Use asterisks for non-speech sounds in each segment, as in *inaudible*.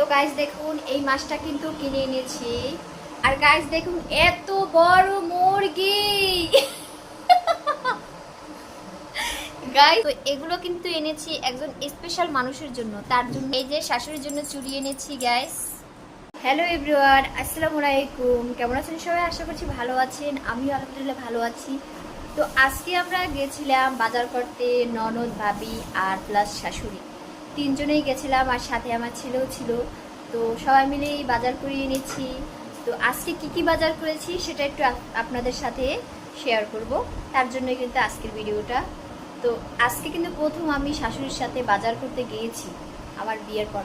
তো গাইস দেখুন, এই মাছটা কিন্তু কিনে এনেছি। আর গাইস দেখুন, এত বড় মুরগি! গাইস তো এগুলো কিন্তু এনেছি একজন স্পেশাল মানুষের জন্য। তার জন্য এই যে শাশুড়ির জন্য চুরি এনেছি গাইস হ্যালো এভরিওয়ান আসসালামু আলাইকুম। কেমন আছেন সবাই? আশা করছি ভালো আছেন। আমিও আলহামদুলিল্লাহ ভালো আছি। তো আজকে আমরা গেছিলাম বাজার করতে ননদ, ভাবি আর প্লাস শাশুড়ি। তিনজনেই গেছিলাম আর সাথে আমার ছেলেও ছিল। তো সবাই মিলেই বাজার করে এনেছি তো আজকে কি কি বাজার করেছি সেটা একটু আপনাদের সাথে শেয়ার করব। তার জন্যই কিন্তু আজকের ভিডিওটা। তো আজকে কিন্তু প্রথম আমি শাশুড়ির সাথে বাজার করতে গিয়েছি, আমার বিয়ের পর।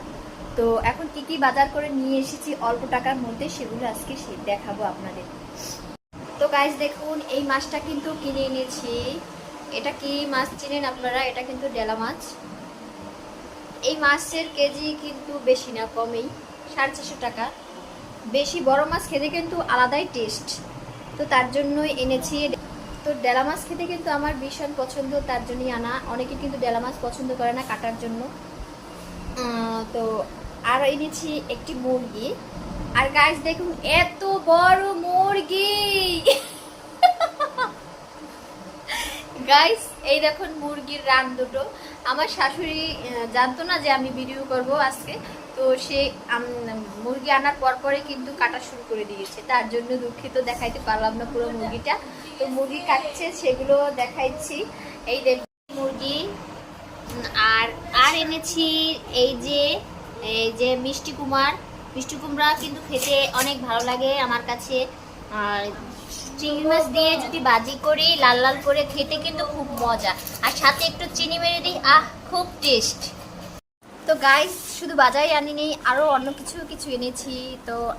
তো এখন কি কি বাজার করে নিয়ে এসেছি অল্প টাকার মধ্যে সেগুলো আজকে দেখাবো আপনাদের। তো গাইজ দেখুন, এই মাছটা কিন্তু কিনে এনেছি। এটা কি মাছ চিনেন আপনারা? এটা কিন্তু ডেলা মাছ। এই মাছের কেজি কিন্তু বেশি না, কমেই সাড়ে চারশো টাকা। বেশি বড় মাছ খেতে কিন্তু আলাদাই টেস্ট তো তার জন্যই এনেছি। তো ডেলা মাছ খেতে কিন্তু আমার ভীষণ পছন্দ, তার জন্যই আনা। অনেকে কিন্তু ডেলা মাছ পছন্দ করে না কাটার জন্য। তো আর এনেছি একটি মুরগি। আর গাইস দেখুন, এত বড় মুরগি! *laughs* গাইস এই দেখুন মুরগির রান দুটো। আমার শাশুড়ি জানতো না যে আমি ভিডিও করব আজকে। তো সে মুরগি আনার পর পরে কিন্তু কাটা শুরু করে দিয়েছে। তার জন্য দুঃখিত, দেখাইতে পারলাম না পুরো মুরগিটা। তো মুরগি কাটছে, সেগুলো দেখাইছি। এই দেখুন মুরগি, আর আর এনেছি এই যে এই যে মিষ্টি কুমার। মিষ্টি কুমড়া কিন্তু খেতে অনেক ভালো লাগে আমার কাছে। আর চিংড়ি মাছ দিয়ে যদি বাজি করি, লাল লাল করে খেতে কিন্তু খুব মজা। আর সাথে একটু চিনি মেরে দিই, আহ, খুব টেস্ট তো গাইস শুধু বাজাই আনিনি আরও অন্য কিছু কিছু এনেছি। তো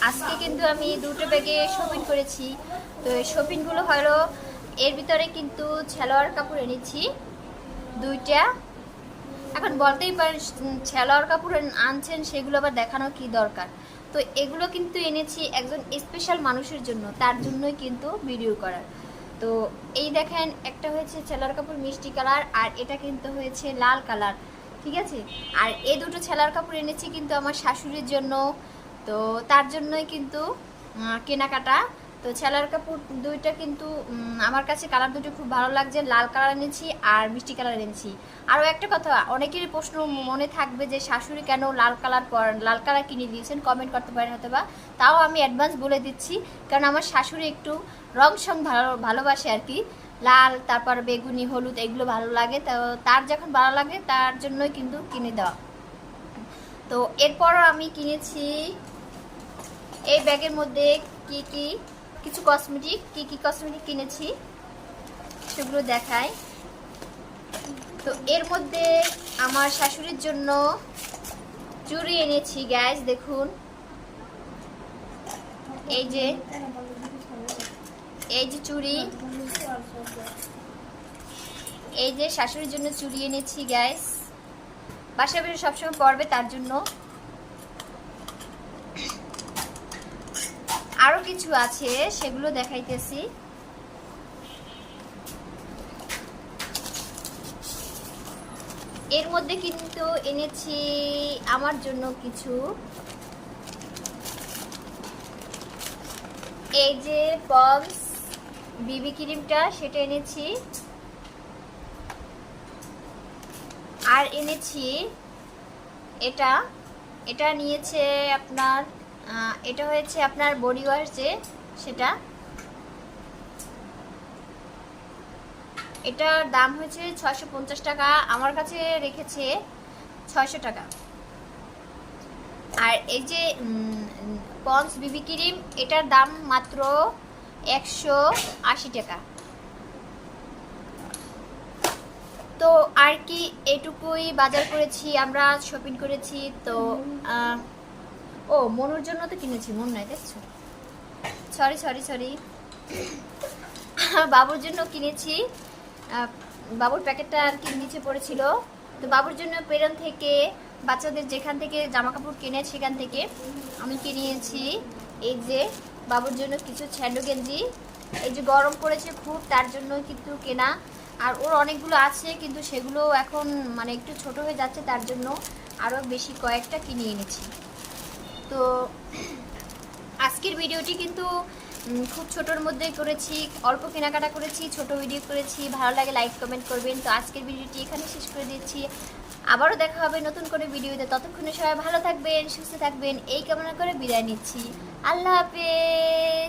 আজকে কিন্তু আমি দুটো ব্যাগে শপিং করেছি। তো শপিংগুলো হলো, এর ভিতরে কিন্তু ছেলোয়ার কাপড় এনেছি, দুইটা। এখন বলতেই পারেন ছেলোয়ার কাপড় আনছেন, সেগুলো আবার দেখানো কি দরকার? তো এগুলো কিন্তু এনেছি একজন স্পেশাল মানুষের জন্য, তার জন্যই কিন্তু ভিডিও করার। তো এই দেখেন, একটা হয়েছে ছেলার কাপড় মিষ্টি কালার, আর এটা কিন্তু হয়েছে লাল কালার, ঠিক আছে? আর এই দুটো ছেলার কাপড় এনেছি কিন্তু আমার শাশুড়ির জন্য, তো তার জন্যই কিন্তু কেনাকাটা তো ছেলার কাপড় দুইটা কিন্তু আমার কাছে কালার দুটো খুব ভালো লাগছে, লাল কালার এনেছি আর মিষ্টি কালার এনেছি। আরও একটা কথা, অনেকেরই প্রশ্ন মনে থাকবে যে শাশুড়ি কেন লাল কালার পর, লাল কালার কিনে দিয়েছেন? কমেন্ট করতে পারেন হয়তো বা। তাও আমি অ্যাডভান্স বলে দিচ্ছি, কারণ আমার শাশুড়ি একটু রং সং ভালো, ভালোবাসে আর কি। লাল, তারপর বেগুনি, হলুদ, এগুলো ভালো লাগে। তো তার যখন ভালো লাগে, তার জন্যই কিন্তু কিনে দেওয়া। তো এরপরও আমি কিনেছি, এই ব্যাগের মধ্যে কি কি কিছু কসমেটিক কি কি কসমেটিক কিনেছি, সেগুলো দেখায় তো এর মধ্যে আমার শাশুড়ির জন্য চুরি এনেছি গ্যাস দেখুন। এই যে এই যে চুড়ি। এই যে শাশুড়ির জন্য চুরি এনেছি গ্যাস বাসা বেরো সবসময় পড়বে তার জন্য। আরও কিছু আছে, সেগুলো দেখাইতেছি। এর মধ্যে কিন্তু এনেছি আমার জন্য কিছু। এই যে পমস, বিবি ক্রিমটা, সেটা এনেছি। আর এনেছি, এটা। এটা নিয়েছে আপনার এটা হয়েছে আপনার বডি ওয়াশ যে, সেটা। এটার দাম হয়েছে ছয়শো পঞ্চাশ টাকা, আমার কাছে রেখেছে ছয়শো টাকা। আর এই যে পন্স বিবি ক্রিম, এটার দাম মাত্র একশো আশি টাকা। তো আর কি এটুকুই বাজার করেছি, আমরা শপিং করেছি, তো ও, মনুর জন্য তো কিনেছি, মন নাই, দেখছ? সরি সরি সরি বাবুর জন্য কিনেছি বাবুর প্যাকেটটা আর কি নিচে পড়েছিল। তো বাবুর জন্য প্রেরণ থেকে, বাচ্চাদের যেখান থেকে জামা কাপড় কিনে, সেখান থেকে আমি কিনিয়েছি এই যে, বাবুর জন্য কিছু ছ্যান্ডো গেঞ্জি। এই যে গরম পড়েছে খুব, তার জন্য কিন্তু কেনা। আর ওর অনেকগুলো আছে, কিন্তু সেগুলো এখন মানে একটু ছোট হয়ে যাচ্ছে, তার জন্য আরও বেশি কয়েকটা কিনে এনেছি। তো আজকের ভিডিওটি কিন্তু খুব ছোটোর মধ্যে করেছি, অল্প কেনাকাটা করেছি, ছোট ভিডিও করেছি, ভালো লাগে লাইক, কমেন্ট করবেন। তো আজকের ভিডিওটি এখানে শেষ করে দিচ্ছি। আবারও দেখা হবে নতুন করে ভিডিওতে। ততক্ষণে সবাই ভালো থাকবেন, সুস্থ থাকবেন। এই কামনা করে বিদায় নিচ্ছি। আল্লাহ হাফেজ!